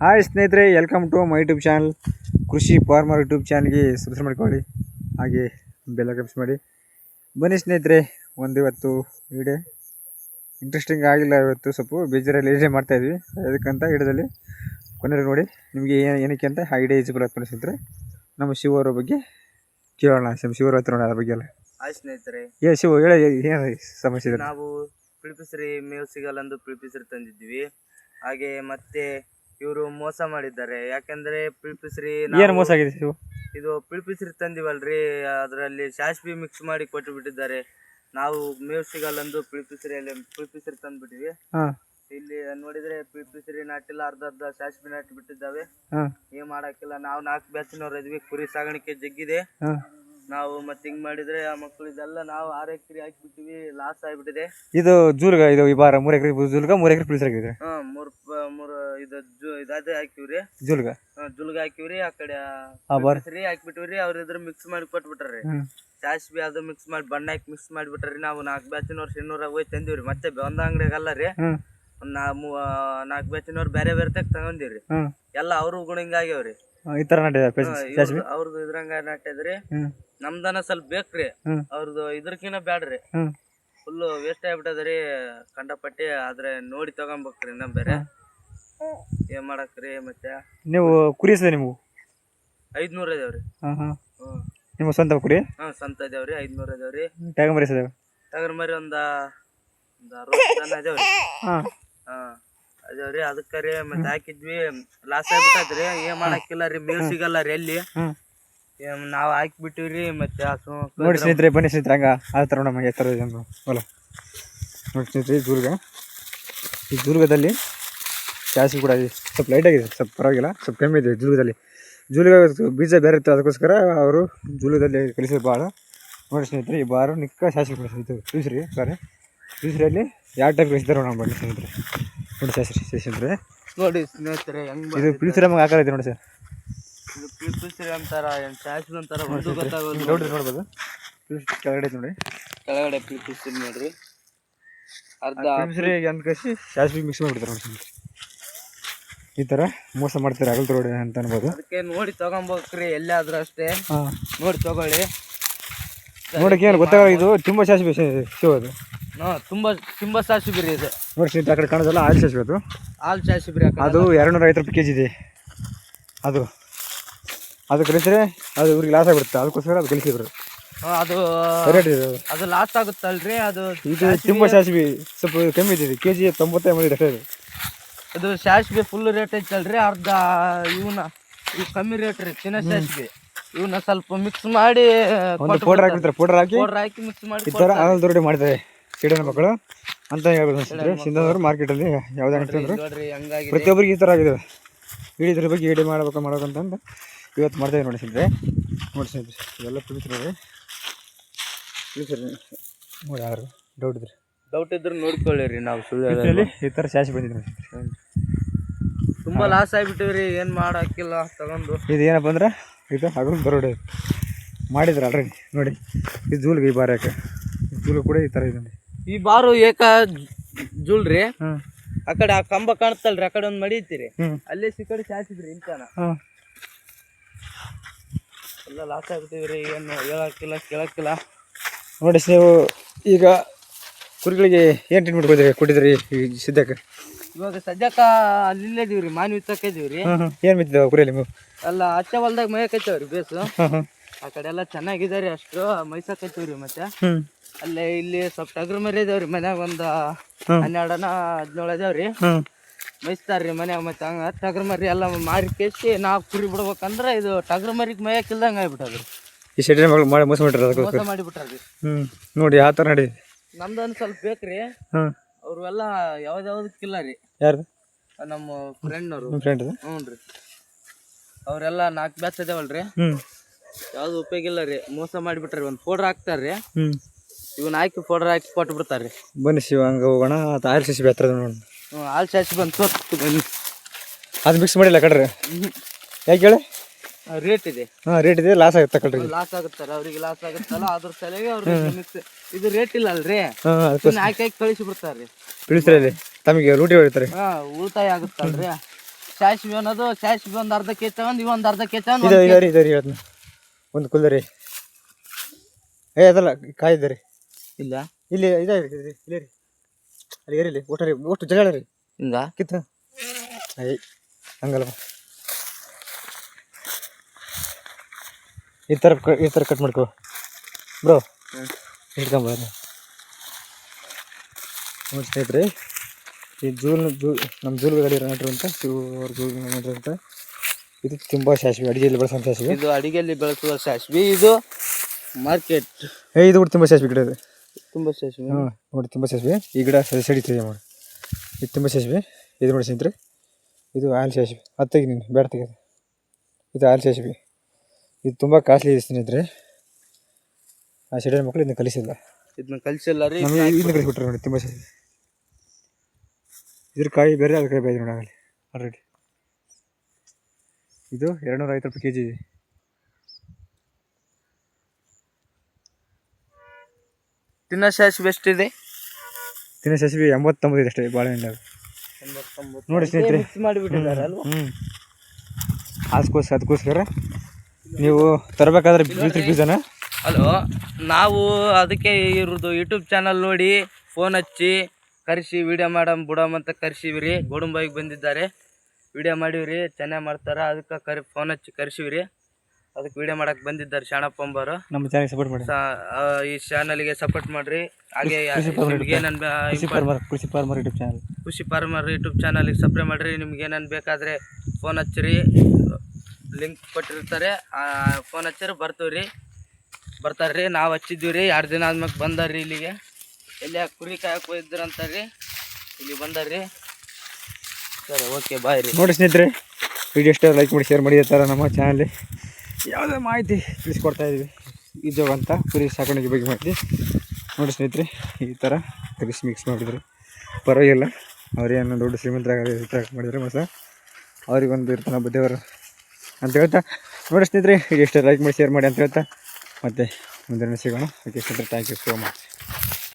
Hi ಸ್ನೇಹಿತರೆ welcome to my YouTube channel Krishi farmer YouTube ಚಾನಲ್ಗೆ subscribe ಮಾಡ್ಕೊಳ್ಳಿ. ಹಾಗೆ ಬೆಲ್ಲ ಕಪ್ಸ್ ಮಾಡಿ. ಬನ್ನಿ ಸ್ನೇಹಿತರೆ ಒಂದು ಇವತ್ತು ವಿಡಿಯೋ ಇಂಟ್ರೆಸ್ಟಿಂಗ್ ಆಗಿಲ್ಲ ಇವತ್ತು ಸ್ವಲ್ಪ ಬೇಜಾರಲ್ಲಿ ಮಾಡ್ತಾ ಮಾಡ್ತಾಯಿದ್ವಿ ಅದಕ್ಕಂತ ಹಿಡಿದಲ್ಲಿ ಕೊನೆಗೆ ನೋಡಿ ನಿಮಗೆ ಏನು ಏನಕ್ಕೆ ಅಂತ ಐಡಿಯಾ ಈಜಿಬಲ್ ಆಗ್ತದೆ ಸ್ನೇಹಿತರೆ. ನಮ್ಮ ಶಿವರ ಬಗ್ಗೆ ಕೇಳೋಣ ನಮ್ಮ ಶಿವರ ಹತ್ರ ನೋಡೋಣ ಅದ್ರ ಬಗ್ಗೆ ಎಲ್ಲ. ಹಾಯ್ ಸ್ನೇಹಿತರೆ. ಏ ಶಿವ ಹೇಳಿ ಏನು ಸಮಸ್ಯೆ ಇದೆ? ನಾವು ಪಿಳಿಪಿಸ್ರಿ ಮೇವು ಸಿಗಲ್ಲಂದು ಪಿಳಿಪಿಸ್ರಿ ತಂದಿದ್ವಿ ಹಾಗೆ ಮತ್ತೆ ಇವರು ಮೋಸ ಮಾಡಿದ್ದಾರೆ. ಯಾಕಂದ್ರೆ ಪಿಲ್ಪಿಸ್ರಿ ಏನು ಮೋಸ ಆಗಿದೆ ಶಿವ ಇದು ಪಿಲ್ಪಿಸ್ರಿ ತಂದಿವಲ್ರಿ ಅದರಲ್ಲಿ ಸಾಸ್ವಿ ಮಿಕ್ಸ್ ಮಾಡಿ ಕೊಟ್ಟು ಬಿಟ್ಟಿದ್ದಾರೆ ನಾವು ಮೇವು ಸಿಗಲ್ಲಂದು ಪಿಳಿಪಿಸ್ರಿಯಲ್ಲಿ ಪಿಲ್ಪಿಸ್ರಿ ತಂದ್ಬಿಟ್ಟಿವಿ. ಹಾಂ. ಇಲ್ಲಿ ನೋಡಿದ್ರೆ ಪಿಲ್ಪಿಸ್ರಿ ನಾಟಿಲ್ಲ ಅರ್ಧ ಅರ್ಧ ಸಾಸ್ವಿ ನಾಟಿ ಬಿಟ್ಟಿದ್ದಾವೆ. ಹಾಂ. ಏನ್ ಮಾಡಕ್ಕಿಲ್ಲ ನಾವು ನಾಲ್ಕು ಬ್ಯಾಚಿನವ್ರು ಇದ್ವಿ ಕುರಿ ಸಾಗಾಣಿಕೆ ಜಗ್ಗಿದೆ. ಹಾಂ. ನಾವು ಮತ್ತೆ ಹಿಂಗ್ ಮಾಡಿದ್ರೆ ಆ ಮಕ್ಕಳು ಇದೆಲ್ಲ ನಾವು ಆರ್ ಎಕರೆ ಹಾಕ್ಬಿಟ್ಟಿವಿ ಲಾಸ್ ಆಗ್ಬಿಟ್ಟಿದೆ. ಇದು ಜೂಲ್ಗ ಇದು ಈ ಬಾರ ಮೂರು ಎಕರೆ ಜೂಲ್ಗ ಮೂರು ಎಕರೆ ಪುಲಿಸ್ ಆಗಿದೆ ಹಾ ಮೂರ್ ಇದು ಹಾಕಿವ್ರಿ. ಜೂಲ್ಗ? ಜುಲ್ಗ ಹಾಕಿವ್ರಿ ಆ ಕಡೆ ಹೆಸರಿ ಹಾಕ್ಬಿಟ್ಟಿವ್ರಿ ಅವ್ರ ಇದ್ರ ಮಿಕ್ಸ್ ಮಾಡಿ ಕೊಟ್ಬಿಟ್ರಿ ಸಾಸ್ವಿ ಅದು ಮಿಕ್ಸ್ ಮಾಡಿ ಬಣ್ಣ ಹಾಕಿ ಮಿಕ್ಸ್ ಮಾಡಿಬಿಟ್ರಿ ನಾವು ನಾಲ್ಕು ಬ್ಯಾಚಿನವ್ರು ಇನ್ನೂರಾಗ ಹೋಗಿ ತಂದಿವ್ರಿ. ಮತ್ತೆ ಒಂದ್ ಅಂಗಡಿಯಾಗಲ್ಲ ರೀ ಒಂದ್ ನಾಲ್ಕು ಬ್ಯಾಚಿನವ್ರು ಬೇರೆ ಬೇರೆ ತಗ ತಗೊಂಡಿವ್ರಿ. ಎಲ್ಲ ಅವ್ರು ಗುಣ ಹಿಂಗಾಗ್ಯಾವ್ರಿ ಈ ತರ ಅವ್ರದ್ದು ಇದ್ರಂಗ ನಾಟ್ಯದ್ರಿ ನಮ್ದನ ಸ್ವಲ್ಪ ಬೇಕ್ರಿ. ಅವ್ರದ್ದು ಇದ್ರಕಿನ ಬ್ಯಾಡ್ರಿ. ಫುಲ್ಲು ವೇಸ್ಟ್ ಆಗ್ಬಿಟ್ಟದ್ರಿ. ಕಂಡಪಟ್ಟಿ ಆದ್ರೆ ನೋಡಿ ತಗೊಂಬಕ್ರಿ ನಮ್ ಬೇರೆ. ಏನ್ ಮಾಡಕ್ರಿ ಮತ್ತೆ? ನೀವು ಕುರಿ ಸರ್ ನಿಮಗೂ? ಐದ್ನೂರ ಇದಾವ್ರಿ. ಹಾಂ ಹಾಂ. ಹ್ಮ್. ನಿಮ್ಮ ಸ್ವಂತ ಕುರಿ? ಹಾ ಸಂತ ಇದಾವ್ರಿ ಐದ್ನೂರ ಇದಾವ್ರಿ. ಟ್ಯಾಗ ಮರಿ ಸರ್ ಟಗರ್ ಮರಿ ಒಂದ ಒಂದ್ ಅರವತ್ತು ಜನ ಇದಾವ್ರಿ. ಹಾಂ. ಹಾ ಅದಾವ್ರಿ ಅದಕ್ಕ ರೀ ಮತ್ತೆ ಹಾಕಿದ್ವಿ. ಲಾಸ್ ಆಗ್ಬಿಟ್ಟದ್ರಿ ಏನ್ ಮಾಡಕ್ಕಿಲ್ಲ ರೀ ಮೇವ್ ಸಿಗಲ್ಲ ರೀ ಎಲ್ಲಿ ಏನ್ ನಾವ್ ಹಾಕ್ಬಿಟ್ಟಿವ್ರಿ ಮತ್ತೆ ಆ ಸು- ನೋಡಿ ಸ್ನೇಹಿತರೆ ಬನ್ನಿ ಸ್ನೇಹಿತರೆ ಹಂಗ ಆ ತರ ನಮಗೆ ಥರ ಇದೆ ಅಂತ ಹೊಲ ನೋಡಿ ಸ್ನೇಹಿತರೆ ದುರ್ಗ. ಈ ದುರ್ಗದಲ್ಲಿ ಜಾಸ್ತಿ ಕೂಡ ಇದೆ ಸ್ವಲ್ಪ ಲೈಟ್ ಆಗಿದೆ ಸ್ವಲ್ಪ ಪರವಾಗಿಲ್ಲ ಸ್ವಲ್ಪ ಕಮ್ಮಿ ಇದೆ ಜೂಲಿಗದಲ್ಲಿ. ಜೂಲಿಗೆ ಬೀಜ ಬೇರೆ ಇತ್ತು ಅದಕ್ಕೋಸ್ಕರ ಅವರು ಜೂಲಿಗದಲ್ಲಿ ಕಲಿಸೋದು ಭಾಳ ನೋಡಿ ಸ್ನೇಹಿತರೆ ಈ ಬಾರು ನಿಕ್ಕ ಶಾಸ್ತ್ರಿ ಕಳಿಸಿದ್ದು ತಿಳಿಸ್ರಿ ಸಾರಿ ತಿಳಿಸ್ರಿಯಲ್ಲಿ ಯಾವ ಟೈಪ್ ಕಳಿಸಿದಾರೆ ನಾವು ಬನ್ನಿ ಸ್ನೇಹಿತರೆ. ನೋಡಿ ಶಾಸ್ತ್ರಿ ಸ್ನೇಹಿತರೆ. ನೋಡಿ ಸ್ನೇಹಿತರೆ ಹೆಂಗ್ ಇದು ತಿಳಿಸಿ ಆಕಾರ ಇದೆ ನೋಡಿ ಸರ್. ಇದು ಪಿಲ್ಪಿಸ್ರಿ ಅಂತಾರ ಏನ್ ಶಾಸ್ತ್ರ ಅಂತಾರ ಒಂದು ಗೊತ್ತಾಗೋದು ನೋಡ್ರಿ ನೋಡ್ಬೋದು. ಪ್ಯೂಸ್ ಕೆಳಗಡೆ ನೋಡಿ. ಕೆಳಗಡೆ ನೋಡ್ರಿ. ಅರ್ಧ ಅಂತ ಕಳಿಸಿ ಸಾಸಿವೆ ಮಿಕ್ಸ್ ಮಾಡಿಬಿಡ್ತಾರೆ ನೋಡಿ ಸ್ನೇಹಿತರೆ. ಈ ತರ ಮೋಸ ಮಾಡ್ತಾರೆ ಅಗಲ್ ರೋಡ್ ಅಂತ ಅನ್ಬೋದು? ಅದಕ್ಕೆ ನೋಡಿ ತಗೊಂಬೋಕ್ರಿ ಎಲ್ಲಾದ್ರೂ ಅಷ್ಟೇ. ಹಾಂ. ನೋಡಿ ತಗೊಳ್ಳಿ. ನೋಡಕ್ಕೆ ಏನು ಗೊತ್ತಾಗಲ್ಲ ಇದು ತುಂಬ ಸಾಸಿವೆ ಶಿವ ಅದು. ಹಾ ತುಂಬಾ ಸಾಸಿ ಬಿರಿ ಇದು. ನೋಡಿ ಆ ಕಡೆ ಕಾಣೋದಲ್ಲ ಹಾಲು ಸಾಸಿವೆ ಅದು. ಹಾಲು ಸಾಸಿಬ್ರಿ ಅದು ಎರಡು ನೂರ ಐವತ್ತು ರೂಪಾಯಿ ಕೆ ಜಿ ಇದೆ. ಅದು. ಅದು ಕಳಿಸಿದ್ರೆ ಅದು ಇವ್ರಿಗೆ ಲಾಸ್ ಆಗಿಬಿಡುತ್ತೆ. ಅದಕ್ಕೋಸ್ಕರ ಅದು ಕಳಿಸಿದ್ರು ಅದು ರೇಟ್ ಇದೆ. ಅದು. ಲಾಸ್ ಆಗುತ್ತಲ್ರಿ ಅದು ಇದು ತುಂಬ ಸಾಸಿವೆ. ಸ್ವಲ್ಪ ಕಮ್ಮಿ ಇದೆ ಕೆ ಜಿ ತೊಂಬತ್ತೈದು ಅಷ್ಟೇ ಇದೆ ಸಾಸಿವೆ ಫುಲ್ ರೇಟ್ ಐತಲ್ರಿ ಅರ್ಧ ಇವನ ಇವು ಕಮ್ಮಿ ರೇಟ್ ರೀ ಚಿನ್ನ ಸಾಸಿವೆ ಇವನ್ನ ಸ್ವಲ್ಪ ಮಿಕ್ಸ್ ಮಾಡಿ ಪೌಡರ್ ಹಾಕಿರ್ತಾರೆ ಪೌಡರ್ ಹಾಕಿ? ಪೌಡರ್ ಹಾಕಿ ಮಿಕ್ಸ್ ಈ ಮಾಡಿ ಥರ ದೊಡ್ಡ ಮಾಡಿದ್ದಾರೆ ಸಿಡಿನ ಮಕ್ಕಳು ಅಂತ ಹೇಳ್ಬೋದು ಅನ್ಸುತ್ತೆ ಮಾರ್ಕೆಟ್ ಮಾರ್ಕೆಟಲ್ಲಿ ಯಾವುದೇ ಅಂಗಡಿ ಅಂದ್ರೆ ಪ್ರತಿಯೊಬ್ಬರಿಗೆ ಈ ಥರ ಆಗಿದೆ. ಇಡೀ ಇದ್ರ ಬಗ್ಗೆ ಇಡಿ ಮಾಡ್ಬೇಕು ಮಾಡ್ಬೇಕಂತಂದು ಇವತ್ತು ಮಾಡ್ತೇವೆ ನೋಡಿ ಸಿಂದ್ರೆ ನೋಡಿ ಸ್ನೇಹಿತರೆ ಇವೆಲ್ಲ ತಿಳಿಸ್ರಿ. ತಿಳಿಸ್ರಿ. ನೋಡಿ ಯಾರು ಡೌಟ್ ಇದ್ರೆ. ಡೌಟ್ ಇದ್ರೆ ನೋಡ್ಕೊಳ್ಳಿ ರೀ ನಾವು ಸುಳ್ಳು ಈ ಥರ ಶಾಸಿ ಬಂದಿದೆ. ನೋಡಿ ಸ್ನೇಹಿತರೆ. ತುಂಬಾ ಲಾಸ್ ಆಗ್ಬಿಟ್ಟಿವ್ರಿ ಏನ್ ಮಾಡಾಕಿಲ್ಲ ತಗೊಂಡು. ಇದು ಏನಪ್ಪ ಅಂದ್ರೆ ಇದು ಹಗಲು ಬರೋಡೆ ಮಾಡಿದ್ರು ಆಲ್ರೆಡಿ ನೋಡಿ. ಇದು ಜೂಲ್ಗೆ ಈ ಬಾರಕ್ಕೆ ಜೂಲು ಕೂಡ ಈ ತರ ಇದೆ ಈ ಬಾರು ಏಕ ಜೂಲ್ ರೀ ಆ ಕಡೆ ಆ ಕಂಬ ಕಾಣ್ತಲ್ರಿ ಆ ಕಡೆ ಒಂದ್ ಮಡಿ ಇತ್ತೀರಿ ಅಲ್ಲೇ ಸಿಕ್ಕಡೆ ಸಾಸಿದ್ರಿ ಚಾಚಿದ್ರಿ ಇಂತಾನ. ಎಲ್ಲ ಲಾಸ್ ಆಗ್ಬಿಟ್ಟಿವ್ರಿ ಏನು ಹೇಳಕ್ಕಿಲ್ಲ ಕೇಳಕ್ಕಿಲ್ಲ. ನೋಡಿ ನೀವು ಈಗ ಕುರಿಗಳಿಗೆ ಏನು ಟ್ರೀಟ್ಮೆಂಟ್ ಕೊಟ್ಟಿದ್ರಿ ಕೊಟ್ಟಿದ್ರಿ ಈ ಸದ್ಯಕ್ಕೆ ಇವಾಗ ಸದ್ಯಕ್ಕ ಅಲ್ಲಿಲ್ಲೇ ಇದೀವ್ರಿ ಮಾನ್ ತಕ್ಕಿದೀವ್ರಿ ಇದೀವ್ರಿ. ಏನ್ ಬಿತ್ತಿದ್ದಾವೆ ಕುರಿಯಲ್ಲಿ ನೀವು? ಅಲ್ಲ ಅಚ್ಚ ಹೊಲ್ದಾಗ ಮೇಯಕೈತೇವ್ರಿ ಬೇಸು. ಆ ಕಡೆ ಎಲ್ಲ ಚೆನ್ನಾಗಿದಾರಿ ಅಷ್ಟು ಮೈಸಾಕೈತಿವ್ರಿ ಮತ್ತೆ. ಅಲ್ಲೇ ಇಲ್ಲಿ ಸ್ವಲ್ಪ ಟಗ್ರ ಮರಿ ಇದಾವ್ರಿ ಮನ್ಯಾಗ ಒಂದ್. ಹನ್ನೆರಡನ ಹದಿನೇಳು ಇದಾವ್ರಿ ಮೈಸ್ತಾರ್ರಿ ಮನ್ಯಾಗ ಮತ್ತೆ ಹಂಗ ಟಗ್ರ ಮರಿ ಎಲ್ಲ ಮಾರಿ ಕೇಸಿ ನಾವು ಕುರಿ ಬಿಡ್ಬೇಕಂದ್ರ ಇದು ಟಗ್ರ ಮರಿಗೆ ಮೇಯಕ್ಕಿಲ್ದಂಗ ಆಗ್ಬಿಟ್ಟದ್ರಿ. ಈ ಶೆಡ್ಡಿನ ಮಗಳು ಮಾಡಿ ಮೋಸ ಮಾಡಿ ಮೋಸ ಮಾಡಿಬಿಟ್ರಿ ನೋಡಿ ಆ ಥರ ನಡಿ ನಮ್ದೊಂದು ಸ್ವಲ್ಪ ಬೇಕ್ರಿ. ಅವ್ರು ಎಲ್ಲ ಯಾವ್ದಾವ್ದಕ್ಕಿಲ್ಲ ರೀ. ಯಾರು ನಮ್ಮ ಫ್ರೆಂಡ್ನವರು ನಿಮ್ಮ ಫ್ರೆಂಡ್ ಹ್ಞೂ ರೀ. ಅವರೆಲ್ಲ ನಾಲ್ಕು ಬ್ಯಾಚ್ ಇದಾವಲ್ರಿ ಹ್ಞೂ ಯಾವ್ದು ಉಪಯೋಗ ಇಲ್ಲ ರೀ. ಮೋಸ ಮಾಡಿಬಿಟ್ರಿ ಒಂದು ಫೋಡ್ರ್ ಹಾಕ್ತಾರ್ರಿ ಹ್ಞೂ ಇವನ್ನ ಹಾಕಿ ಫೋಡ್ರ್ ಹಾಕಿ ಕೊಟ್ಟು ಬಿಡ್ತಾರ್ರಿ ಬನ್ನಿ ಶಿವ ಹಂಗೆ ಹೋಗೋಣ. ಅದು ಆಯಿಲ್ ಸಿಸಿ ಹತ್ರ ನೋಡಿ ಹ್ಞೂ ಹಾಲು ಚಾಚಿ ಬಂತು ಬನ್ನಿ. ಅದು ಮಿಕ್ಸ್ ಮಾಡಿಲ್ಲ ಕಡ್ರಿ ಯಾಕೆ ಹೇಳಿ? ರೇಟ್ ಇದೆ. ಹಾ ರೇಟ್ ಇದೆ ಲಾಸ್ ಆಗುತ್ತೆ ಕಳ್ರಿ ಲಾಸ್ ಆಗುತ್ತಲ್ಲ ಅವ್ರಿಗೆ ಲಾಸ್ ಆಗುತ್ತಲ್ಲ ಅದ್ರ ಸಲುವಾಗಿ ಅವ್ರಿಗೆ ಇದು ರೇಟ್ ಇಲ್ಲ ಅಲ್ರಿ? ಹಾಕಿ ಹಾಕಿ ಕಳಿಸಿ ಬಿಡ್ತಾರ್ರಿ. ತಿಳಿಸ್ತಾರೆ ತಮಗೆ ರೂಟಿ ಹೊಡಿತಾರೆ ಹಾ ಉಳಿತಾಯ ಆಗುತ್ತಲ್ರಿ ಸಾಸಿವೆ ಅನ್ನೋದು ಸಾಸಿವೆ ಒಂದು ಅರ್ಧ ಕೆ ತಗೊಂಡು ಇವ್ ಒಂದು ಅರ್ಧ ಕೆ ತಗೊಂಡು ಇದು ರೀ ಇದು ರೀ ಇವತ್ತು ಒಂದು ಕುಲ್ದರಿ ಏ ಅದಲ್ಲ ಕಾಯ್ದೆ ರೀ. ಇಲ್ಲ. ಇಲ್ಲಿ ಇದೆ ಇಲ್ಲಿ ರೀ. ಅಲ್ಲಿ ಏರಿ ಓಟರಿ ರೀ ಜಗಳ ರೀ. ಹಿಂಗ? ಕಿತ್ತ? ಅಯ್ಯ ಹಂಗಲ್ಲ. ಈ ಥರ ಈ ಥರ ಕಟ್ ಮಾಡ್ಕೋ. ಬ್ರೋ ಹಿಡ್ಕೊಂಬ ನೋಡಿ ಸ್ನೇಹಿತರೆ ಈ ಜೂಲ್ ಜೂ ನಮ್ಮ ಜೂಲ್ ಗಾಡಿ ನಟರು ಅಂತ ಶಿವ್ರ ಜೂಲ್ ನಟರು ಅಂತ. ಇದು ತುಂಬ ಸಾಸಿವೆ ಅಡಿಗೆಯಲ್ಲಿ ಬಳಸೋ ಸಾಸಿವೆ. ಇದು ಅಡಿಗೆಯಲ್ಲಿ ಬೆಳೆಸುವ ಸಾಸಿವೆ ಇದು ಮಾರ್ಕೆಟ್ ಏ ಇದು ಕೂಡ ತುಂಬ ಸಾಸಿವೆ ಗಿಡ ಇದೆ. ತುಂಬ ಸಾಸಿವೆ. ಹಾಂ ನೋಡಿ ತುಂಬ ಸಾಸಿವೆ. ಈ ಗಿಡ ಸಡಿತಿದೆ ನೋಡಿ. ಇದು ತುಂಬ ಸಾಸಿವೆ. ಇದು ನೋಡಿ ಸ್ನೇಹಿತರೆ ಇದು ಆಲ್ ಸಾಸಿವೆ. ಅದು ತೆಗಿ ನೀನು ಬೇಡ ತೆಗೆದು ಇದು ಆಲ್ ಸಾಸಿವೆ. ಇದು ತುಂಬಾ ಕಾಸ್ಟ್ಲಿ ಇದೆ ಸ್ನೇಹಿತರೆ. ಆ ಶೆಡ್ ಮಕ್ಕಳು ಇದನ್ನ ಕಲಿಸಿಲ್ಲ. ಇದನ್ನ ಕಲಿಸಿಲ್ಲ ರೀ. ಇದನ್ನ ಕಲಿಸ್ಬಿಟ್ರೆ ನೋಡಿ ತುಂಬಾ ಸಾಸಿವೆ ಇದ್ರ ಕಾಯಿ ಬೇರೆ ಅದ್ರ ಕಾಯಿ ಬೇರೆ ನೋಡಿ ಆಗಲಿ. ಆಲ್ರೆಡಿ ಇದು ಎರಡು ನೂರ ಐವತ್ತು ರೂಪಾಯಿ ಕೆ ಜಿ ಇದೆ ತಿನ್ನೋ ಸಾಸಿವೆ ಎಷ್ಟಿದೆ ತಿನ್ನೋ ಸಾಸಿವೆ ಎಂಬತ್ತೊಂಬತ್ತು ಇದೆ ಅಷ್ಟೇ ಬಾಳೆಹಣ್ಣು. ನೋಡಿ ಸ್ನೇಹಿತರೆ. ಮಾಡಿಬಿಟ್ಟಿದ್ದಾರೆ ಅಲ್ವಾ? ಅದಕ್ಕೋಸ್ಕರ ಅದಕ್ಕೋಸ್ಕರ ನೀವು ತರಬೇಕಾದ್ರೆ ಬೀಳ್ತಿರಿ ಬೀಜನ ಹಲೋ ನಾವು ಅದಕ್ಕೆ ಇವ್ರದ್ದು ಯೂಟ್ಯೂಬ್ ಚಾನಲ್ ನೋಡಿ ಫೋನ್ ಹಚ್ಚಿ ಕರೆಸಿ ವಿಡಿಯೋ ಮಾಡಮ್ ಬಿಡಮ್ ಅಂತ ಕರೆಸಿವ್ರಿ. ರೀ ಗೋಡುಂಬಾಯಿಗೆ ಬಂದಿದ್ದಾರೆ. ವಿಡಿಯೋ ಮಾಡೀವ್ರಿ ಚೆನ್ನಾಗಿ ಮಾಡ್ತಾರೆ. ಅದಕ್ಕೆ ಕರಿ ಫೋನ್ ಹಚ್ಚಿ ಕರೆಸಿವ್ರಿ. ಅದಕ್ಕೆ ವಿಡಿಯೋ ಮಾಡಕ್ಕೆ ಬಂದಿದ್ದಾರೆ ಶಾಣಪ್ಪಂಬರು ನಮ್ಮ ಚಾನಲ್ ಸಪೋರ್ಟ್ ಮಾಡಿ. ಈ ಚಾನಲ್ಗೆ ಸಪೋರ್ಟ್ ಮಾಡ್ರಿ. ಹಾಗೆ ಕೃಷಿ ಏನನ್ Krishi farmer Krishi farmer YouTube channel Khushi farmer YouTube ಚಾನಲ್ಗೆ ಸಬ್ಸ್ಕ್ರೈಬ್ ಮಾಡಿರಿ. ನಿಮ್ಗೆ ಏನೇನು ಬೇಕಾದರೆ ಫೋನ್ ಹಚ್ಚಿರಿ. ಲಿಂಕ್ ಕೊಟ್ಟಿರ್ತಾರೆ. ಫೋನ್ ಹಚ್ಚಿರಿ ಬರ್ತೀವಿ ರೀ. ಬರ್ತಾರೆ ರೀ ನಾವು ಹಚ್ಚಿದ್ದೀವಿ ರೀ. ಎರಡು ದಿನ ಆದ್ಮೇಲೆ ಬಂದಾರ್ರಿ ರೀ ಇಲ್ಲಿಗೆ. ಎಲ್ಲಿ ಕುರಿ ಕಾಯಕ್ಕೆ ಹೋಗಿದ್ರು ಅಂತಾರೆ ಇಲ್ಲಿ ಬಂದಾರ್ರಿ. ರೀ ಸರಿ ಓಕೆ ಬಾಯ್ ರೀ. ನೋಡಿ ಸ್ನೇಹಿತರೆ ವಿಡಿಯೋ ಇಷ್ಟ ಲೈಕ್ ಮಾಡಿ ಶೇರ್ ಮಾಡಿ. ಥರ ನಮ್ಮ ಚಾನಲ್ಲಿ ಯಾವುದೇ ಮಾಹಿತಿ ತಿಳಿಸ್ಕೊಡ್ತಾ ಇದ್ವಿ. ಇಜೋಗ ಅಂತ ಕುರಿ ಸಾಕಾಣಿಕೆ ಬಗ್ಗೆ ಮಾಡಿ ನೋಡಿ ಸ್ನೇಹಿತರೆ, ಈ ಥರ ಕೃಷಿ ಮಿಕ್ಸ್ ಮಾಡಿದ್ರು. ಪರವಾಗಿಲ್ಲ. ಅವ್ರೇನು ದೊಡ್ಡ ಶ್ರೀಮಂತರಾಗ ಮಾಡಿದ್ರೆ ಮಸ. ಅವ್ರಿಗೊಂದು ಇರ್ತಾನೆ ಬುದ್ಧಿಯವರು ಅಂತ ಹೇಳ್ತಾ. ನೋಡಿ ಸ್ನೇಹಿತರೆ ಇಷ್ಟು ಲೈಕ್ ಮಾಡಿ ಶೇರ್ ಮಾಡಿ ಅಂತ ಹೇಳ್ತಾ. ಮತ್ತೆ ಮುಂದೆ ಸಿಗೋಣ. ಓಕೆ ಸ್ನೇಹಿತರೆ ಥ್ಯಾಂಕ್ ಯು ಸೋ ಮಚ್